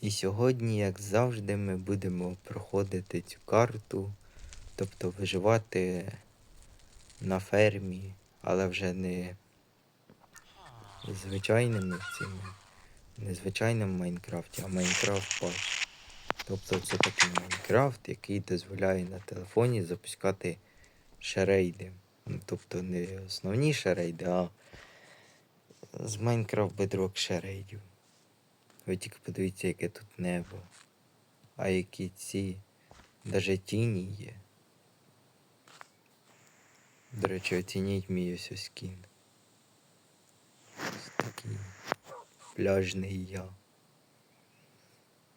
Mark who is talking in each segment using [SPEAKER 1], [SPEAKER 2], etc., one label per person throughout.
[SPEAKER 1] І сьогодні, як завжди, ми будемо проходити цю карту, тобто виживати на фермі, але вже не звичайними цими, не звичайному Майнкрафті, а Майнкрафт Патч. Тобто це такий Майнкрафт, який дозволяє на телефоні запускати шерейди. Ну, тобто не основні шерейди, а з Minecraft Bedrock шерейдів. Ви тільки подивіться, яке тут небо. А які ці даже тіні є. До речі, оцініть мій ось скін. Ось такий пляжний я.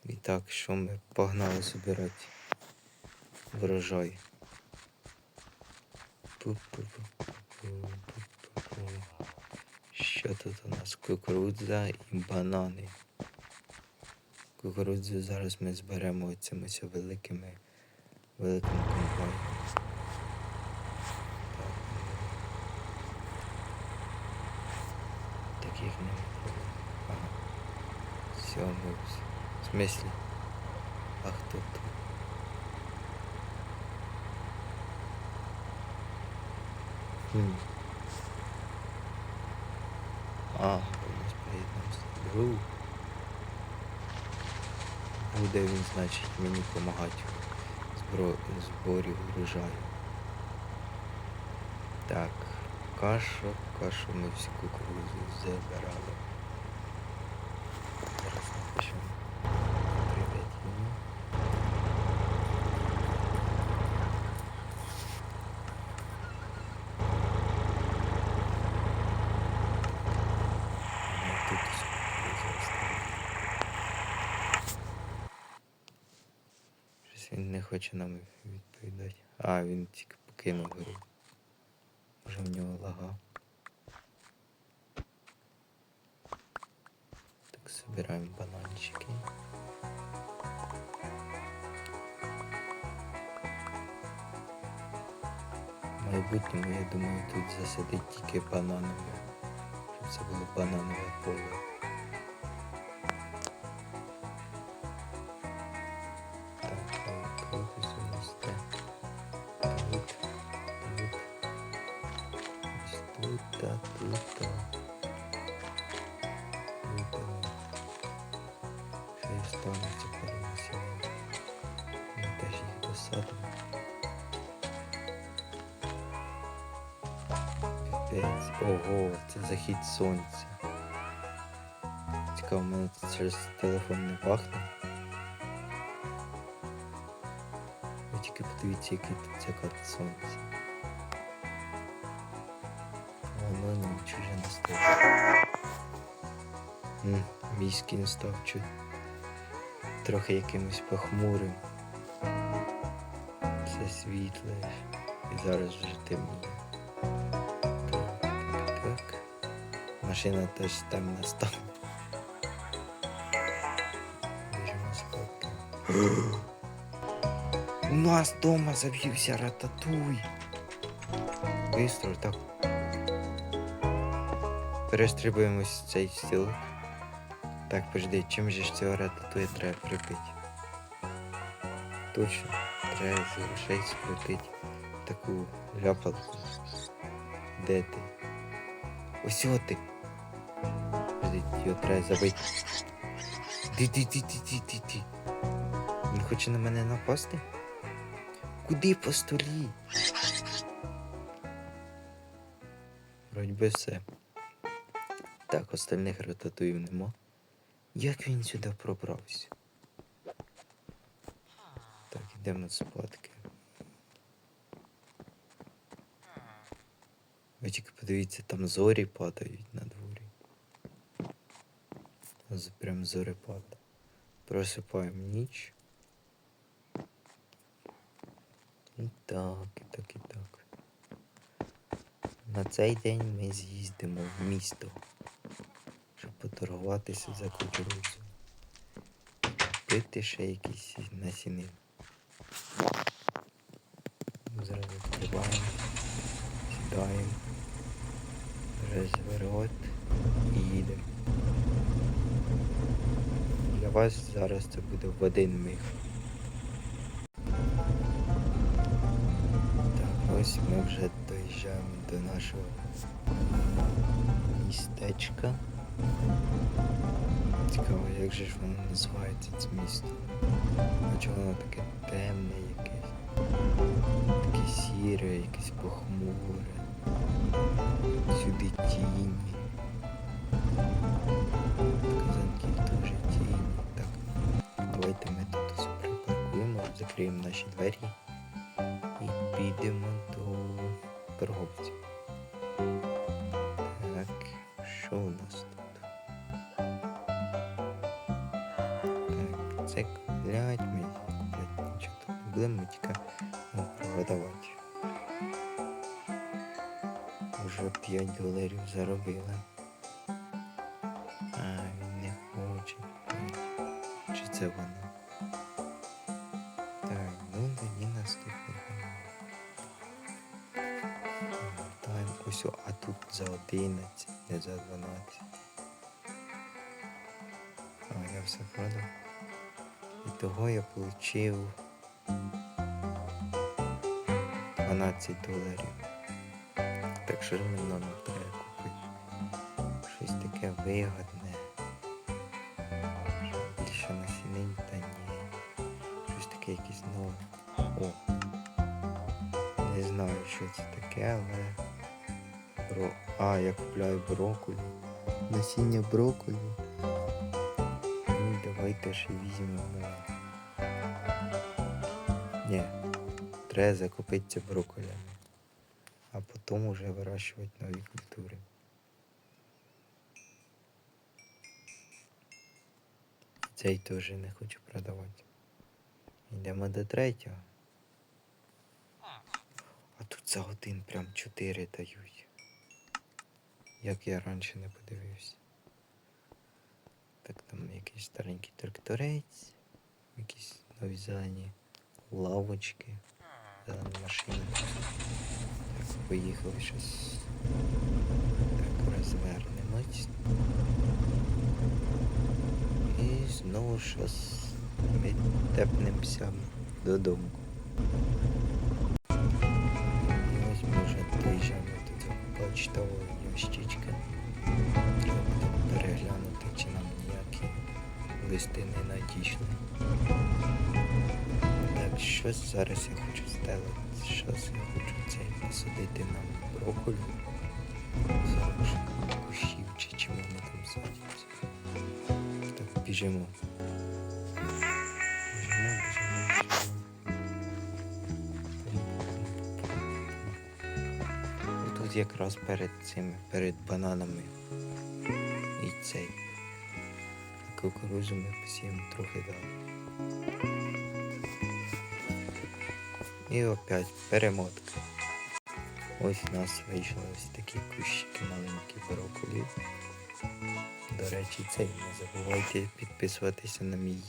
[SPEAKER 1] І так, що ми погнали збирати врожай. Що тут у нас? Кукурудза і банани. Кукурудзу зараз ми зберемо цими великими великими. Так. Таких не. Ага. В смислі? А хто тут? Хм. А, у нас приєднався друг. Буде він, значить, мені допомагати в зборі врожаю. Так, кашу, кашу ми всю кукурузу забирали. Зараз напишемо. Привіт йому. Ну, тут ось кукурудза осталась. Він не хоче нам відповідати. А, він тільки покинув гру. Може в нього лага. Так, собираємо бананчики. В майбутньому, я думаю, тут засадить тільки бананове. Щоб це було бананове поле. Тут. Тут. Піпець. Ого, це захід сонця. Цікаво, в мене це через телефон не пахне. Ви тільки подивіться, який тут закат сонця. Мій скін став чуть трохи якимось похмурим. Все світле. І зараз вже темніє. Так, так. Машина теж темна стала. Біжимо спати. У нас дома заб'юся рататуй. Бистро, так. Перестрибуємось цей стіл. Так, подожди, чим же ж цього рататуя треба припити? Точно, треба з грошей скрутити таку ляпалку. Де ти? Ось ти. Подожди, його треба забити. Ти, ти, ти, ти, ти, ти, ти. Він хоче на мене напасти? Куди по столі? Вроді би все. Так, остальних рататуїв нема. Як він сюди пробрався? Так, йдемо спадки. Ви тільки подивіться, там зорі падають на дворі. Ось Прям зорепад. Просипаємо ніч. І так, і так, і так. На цей день ми з'їздимо в місто, щоб поторгуватися за кукурудзу. Купити ще якісь насіни. Зараз відкриваємо, сідаємо, розворот і їдемо. Для вас зараз це буде в один миг. Так, ось ми вже доїжджаємо до нашого містечка. Цікаво, як же ж воно називається це місто? А чого воно таке темне якесь? Таке сіре, якесь похмуре. Сюди тіні. Казанків теж тіні. Так, давайте ми тут ось припаркуємо, закриємо наші двері і підемо до торговців. Будемо, тільки ну. Уже 5 доларів заробили. А, він не хоче. Чи це воно? Так, ну тоді наступний. Там ось, а тут за 11, не за 12. А, я все продав. І того я получив 12 доларів. Так що ж мені нам треба купити? Щось таке вигодне. Більше насінень та ні. Щось таке якесь нове. О. Не знаю, що це таке, але. Бро... А, я купляю брокколі. Насіння брокколі. Ну, давайте ще візьмемо. Ні. Треба закупитися брокколями. А потім уже вирощувати нові культури. Цей теж не хочу продавати. Йдемо до третього. А тут за один прям чотири дають. Як я раніше не подивився. Так там якийсь старенький тракторець, якісь нові зелені лавочки, зелені машини. Так, поїхали щось. Так, розвернемось. І знову щось ми тепнемося додому. Ось ми вже доїжджаємо до цього почтового ящичка. Треба переглянути, чи нам ніякі листи не надійшли. Щось зараз я хочу стелити. Щось я хочу цей посадити на брокколі. Зараз кущів чи чим вони там садяться. Так, біжимо. Біжимо, біжимо, біжимо. Тут якраз перед цими, перед бананами. І цей. Кукурузу ми посіємо трохи далі. І опять перемотка. Ось у нас вийшли ось такі кущики маленькі брокколі. До речі, цей не забувайте підписуватися на мій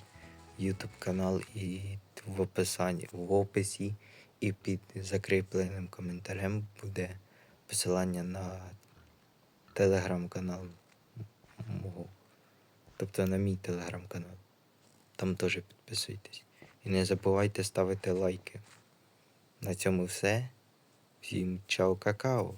[SPEAKER 1] YouTube канал і в описанні, в описі і під закріпленим коментарем буде посилання на телеграм-канал мого. Тобто на мій телеграм-канал. Там теж підписуйтесь. І не забувайте ставити лайки. На цьому все. Всім чао какао.